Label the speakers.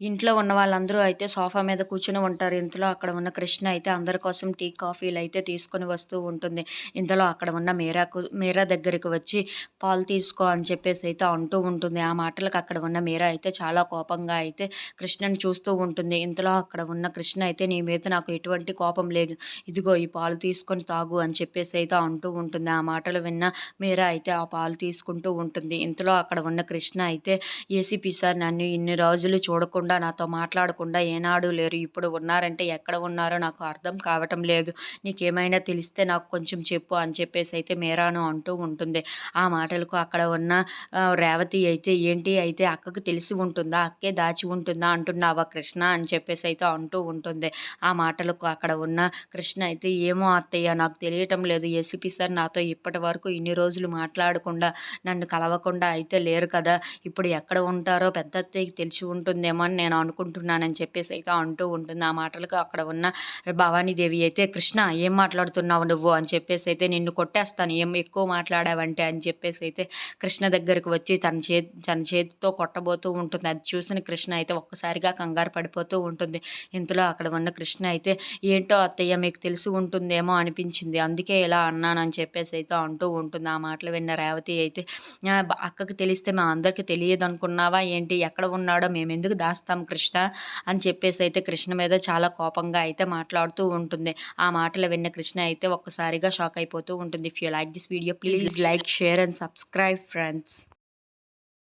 Speaker 1: ఇంట్లో ఉన్న వాళ్ళందరూ అయితే సోఫా మీద కూర్చొని ఉంటారు. ఇంతలో అక్కడ ఉన్న కృష్ణ అయితే అందరి కోసం టీ, కాఫీలు అయితే తీసుకొని వస్తూ ఉంటుంది. ఇంతలో అక్కడ ఉన్న మీరాకు మీరా దగ్గరికి వచ్చి పాలు తీసుకో అని చెప్పేసి అయితే అంటూ ఉంటుంది. ఆ మాటలకు అక్కడ ఉన్న మీరా అయితే చాలా కోపంగా అయితే కృష్ణని చూస్తూ ఉంటుంది. ఇంతలో అక్కడ ఉన్న కృష్ణ అయితే నీ మీద నాకు ఎటువంటి కోపం లేదు. ఇదిగో ఈ పాలు తీసుకొని తాగు అని చెప్పేసి అయితే అంటూ ఉంటుంది. ఆ మాటలు విన్న మీరా అయితే ఆ పాలు తీసుకుంటూ ఉంటుంది. ఇంతలో అక్కడ ఉన్న కృష్ణ అయితే ఏసీపీ సార్ నన్ను ఇన్ని రోజులు చూడకుండా నాతో మాట్లాడకుండా ఏనాడు లేరు. ఇప్పుడు ఉన్నారంటే ఎక్కడ ఉన్నారో నాకు అర్థం కావటం లేదు. నీకేమైనా తెలిస్తే నాకు కొంచెం చెప్పు అని చెప్పేసి అయితే మీరాను అంటూ ఉంటుంది. ఆ మాటలకు అక్కడ ఉన్న రేవతి అయితే ఏంటి అయితే అక్కకు తెలిసి ఉంటుందా? అక్కే దాచి ఉంటుందా అంటున్నావా కృష్ణ అని చెప్పేసి అయితే అంటూ ఉంటుంది. ఆ మాటలకు అక్కడ ఉన్న కృష్ణ అయితే ఏమో అత్తయ్య నాకు తెలియటం లేదు. ఏసీపీ సార్ నాతో ఇప్పటి వరకు ఇన్ని రోజులు మాట్లాడకుండా నన్ను కలవకుండా అయితే లేరు కదా! ఇప్పుడు ఎక్కడ ఉంటారో పెద్ద అత్తయ్యకి తెలిసి ఉంటుందేమో అని నేను అనుకుంటున్నానని చెప్పేసి అయితే అంటూ ఉంటుంది. ఆ మాటలకు అక్కడ ఉన్న భవానీదేవి అయితే కృష్ణ ఏం మాట్లాడుతున్నావు నువ్వు అని చెప్పేసి అయితే నిన్ను కొట్టేస్తాను ఏం ఎక్కువ మాట్లాడావంటే అని చెప్పేసి అయితే కృష్ణ దగ్గరకు వచ్చి తన చేతి తన చేతితో కొట్టబోతూ ఉంటుంది. అది చూసిన కృష్ణ అయితే ఒక్కసారిగా కంగారు పడిపోతూ ఉంటుంది. ఇంతలో అక్కడ ఉన్న కృష్ణ అయితే ఏంటో అత్తయ్య మీకు తెలిసి ఉంటుందేమో అనిపించింది. అందుకే ఇలా అన్నానని చెప్పేసి అయితే అంటూ ఉంటుంది. ఆ మాటలు విన్న రేవతి అయితే అక్కకి తెలిస్తే మా తెలియదు అనుకున్నావా ఏంటి? ఎక్కడ ఉన్నాడో మేము ఎందుకు దాస్తాం కృష్ణ అని చెప్పేసి అయితే కృష్ణ మీద చాలా కోపంగా అయితే మాట్లాడుతూ ఉంటుంది. ఆ మాటలు విన్న కృష్ణ అయితే ఒక్కసారిగా షాక్ అయిపోతూ ఉంటుంది. If you like this video please like, share and subscribe friends.